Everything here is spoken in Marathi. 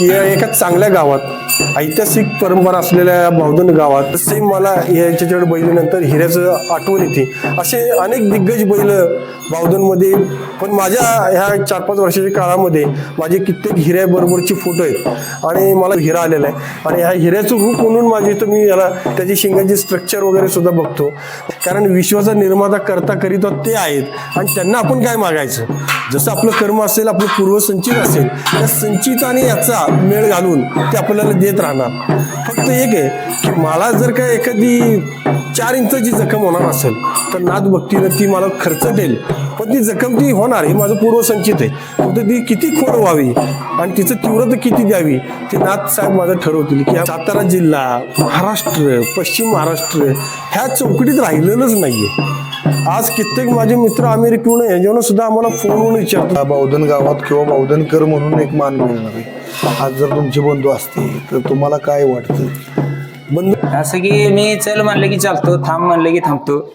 की एका चांगल्या गावात ऐतिहासिक परंपरा असलेल्या भावधन गावात तसे मला याच्याकडे बैलीनंतर हिऱ्याचं आठवण येते. असे अनेक दिग्गज बैल बावधनमध्ये पण माझ्या ह्या चार पाच वर्षाच्या काळामध्ये माझे कित्येक हिऱ्याबरोबरचे फोटो आहेत. आणि मला हिरा आलेला आहे. आणि ह्या हिऱ्याचं रूप म्हणून माझे तर मी याला त्याची शिंगाची स्ट्रक्चर वगैरे सुद्धा बघतो. कारण विश्वाचा निर्माता करता करीत ते आहेत. आणि त्यांना आपण काय मागायचं? जसं आपलं कर्म असेल आपलं पूर्वसंचित असेल त्या संचित आणि याचा मेळ घालून ते आपल्याला देत राहणार. फक्त एक आहे की मला जर काय एखादी चार इंचाची जखम होणार असेल तर नाद भक्तीनं ती मला खर्चटेल. पण ती जखम ती होणार हे माझं पूर्वसंचित आहे. फक्त ती किती खोड व्हावी आणि तिचं तीव्रता किती द्यावी ते नाथ साहेब माझं ठरवतील की सातारा जिल्हा महाराष्ट्र पश्चिम महाराष्ट्र ह्या चौकटीत राहिलेलंच नाहीये. आज कित्येक माझे मित्र अमेरिकेहून ह्याच्यावरून सुद्धा आम्हाला फोनवरून विचारतात. बावधन गावात किंवा बावधनकर म्हणून एक मान मिळणार आहे. आज जर तुमचे बंधू असते तर तुम्हाला काय वाटतं? बंद असं की मी चल म्हणलं की चालतो थांब म्हणलं की थांबतो.